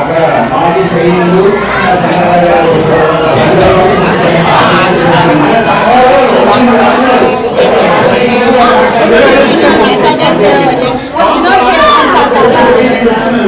అక్కడ మాజీ సైనికులు అదేనమ్మా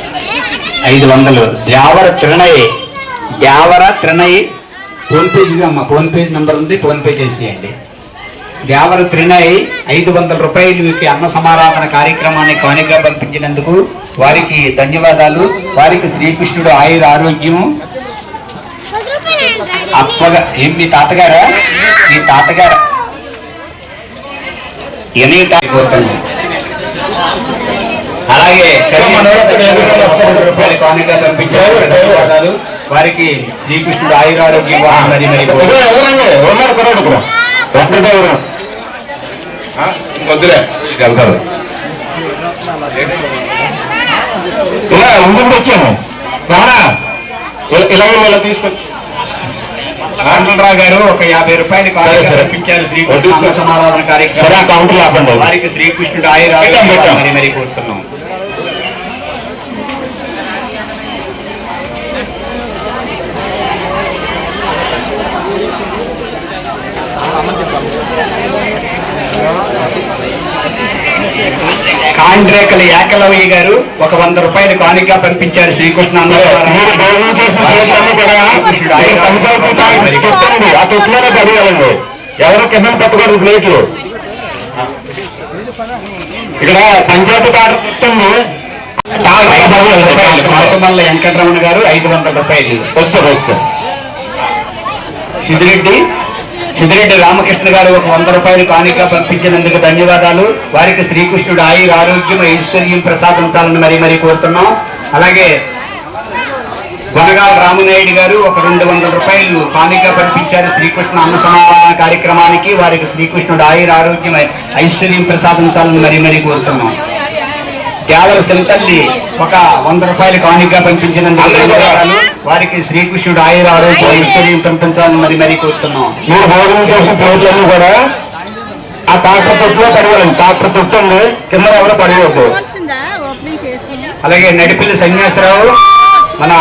ఐదు వందలు. ద్యావర త్రిణయ్. ద్యావర త్రిణయ్. ఫోన్ పేజ్ అమ్మ ఫోన్ పేజ్ నెంబర్ ఉంది ఫోన్ పే చేసేయండి. ద్యావర త్రిణయ్ ఐదు వందల రూపాయలు మీకు అన్న సమారాధన కార్యక్రమాన్ని కానుకగా పంపించినందుకు వారికి ధన్యవాదాలు. వారికి శ్రీకృష్ణుడు ఆయుర ఆరోగ్యము అప్పగా ఏం మీ తాతగారా? మీ తాతగారా? ఎనీ కోరుతున్నాను అలాగే వారికి శ్రీకృష్ణుడు ఆయురారోగ్యం మరి వద్దులే వెళ్తారు. ఇలా వచ్చాము. రానా వాళ్ళ తీసుకొచ్చి. రామచంద్రరావు గారు ఒక యాభై రూపాయలు కానుక సరే, సరే. పంపించారు శ్రీకృష్ణ వడ్డిస్తా. అన్న సమారాధన సరే, ఆ కార్యక్రమం. వారికి శ్రీకృష్ణుడు పెట్టాం. మరి మరి కోరుతున్నాం. కాండ్రేకల ఏకలవయ్య గారు ఒక వంద రూపాయలు కానుకగా పంపించారు శ్రీకృష్ణ ఎవరు కింద పెట్టకూడదు ప్లేట్లు. ఇక్కడ పంచాయతీ రూపాయలు మాకుమల్ల వెంకటరమణ గారు ఐదు వందల రూపాయలు. వస్తారు వస్తారు సిద్దిరెడ్డి సిద్దిరెడ్డి రామకృష్ణ గారు ఒక వంద రూపాయలు కానుక పంపించినందుకు ధన్యవాదాలు. వారికి శ్రీకృష్ణుడు ఆయుర ఆరోగ్యం ఐశ్వర్యం ప్రసాదించాలని మరీ మరీ కోరుతున్నాం. అలాగే వనగాల రామనాయుడు గారు ఒక రెండు వందల రూపాయలు కానుక పంపించారు శ్రీకృష్ణ అన్న సమాధాన కార్యక్రమానికి. వారికి శ్రీకృష్ణుడు ఆయుర ఆరోగ్యం ఐశ్వర్యం ప్రసాదించాలని మరీ మరీ కోరుతున్నాం. దేవర సింతల్లి ఒక వంద రూపాయలు పంపించినందుకు ధన్యవాదాలు వారికి శ్రీకృష్ణుడు ఆయుర ఆరోగ్యం ఐశ్వర్యం పంపించాలని మరి మరీ కోరుతున్నాం. మీరు భోజనం చేసిన ప్లేట్లన్నీ కూడా ఆ టాక్టర్ తొట్టులో పడివ్వాలండి టాక్టర్ తొట్టు ఉంది. కింద ఎవరు పడివద్దు కావాల్సిందా? ఓపెనింగ్ చేసి అలాగే నడిపిల్లి సన్యాసరావు మన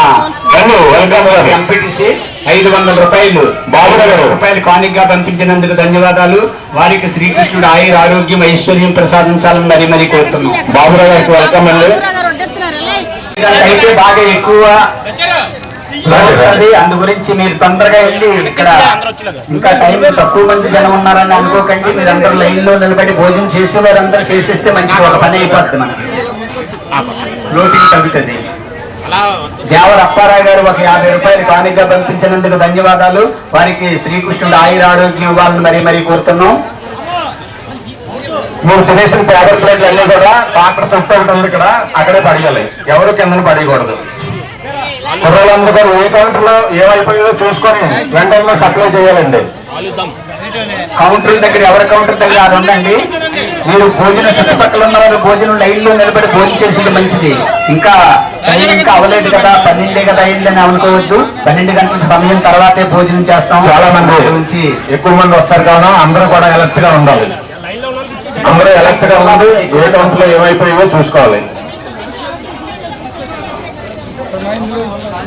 వెల్కమ్ ఎంపీటీసీ ఐదు వందల రూపాయలు. బాబురావు గారు. రూపాయలు కానుకగా పంపించినందుకు ధన్యవాదాలు. వారికి శ్రీకృష్ణుడు ఆయుర ఆరోగ్యం ఐశ్వర్యం ప్రసాదించాలని మరి మరీ కోరుతున్నాం. బాబురావు గారికి వెల్కమ్ అండి. అయితే బాగా ఎక్కువ. అందు గురించి మీరు తొందరగా వెళ్ళి ఇక్కడ ఇంకా టైం తక్కువ మంది జనం ఉన్నారని అనుకోకండి. మీరు అందరూ లైన్లో నిలబడి భోజనం చేసి వారందరూ చేసేస్తే మంచిగా ఒక పని అయిపోద్ది మనకి. లోటింగ్ తగ్గుతుంది. దేవర అప్పారావు గారు ఒక యాభై రూపాయలు కానుకగా పంపించినందుకు ధన్యవాదాలు. వారికి శ్రీకృష్ణుడు ఆయుర ఆరోగ్యం ఇవ్వాలని మరీ మరీ కోరుతున్నాం. మూడు తినేసిన పేపర్ ప్లేట్లు అన్నీ కూడా డాక్టర్ చుట్టూ ఒకటి ఉంది ఇక్కడ. అక్కడే పడేయాలి. ఎవరు కింద పడేయకూడదు. కుర్రలందరూ గారు ఏ కౌంటర్లో ఏమైపోయిందో చూసుకొని వెంటనే సప్లై చేయాలండి. కౌంటర్ దగ్గర ఎవరి కౌంటర్ దగ్గర అది ఉండండి మీరు భోజనం చుట్టుపక్కల ఉన్న వాళ్ళు భోజనం లైన్లో నిలబడి భోజనం చేసింది మంచిది. ఇంకా టైం ఇంకా అవ్వలేదు కదా పన్నెండే కదా అయిందని అనుకోవచ్చు పన్నెండు గంటల సమయం తర్వాతే భోజనం చేస్తాం. చాలా మంది నుంచి ఎక్కువ మంది వస్తారు కావడం అందరూ కూడా ఎలక్ట్గా ఉండాలి. అందరూ ఎలక్ట్గా ఉండదు ఏ కౌంట్లో ఏమైపోయావో చూసుకోవాలి.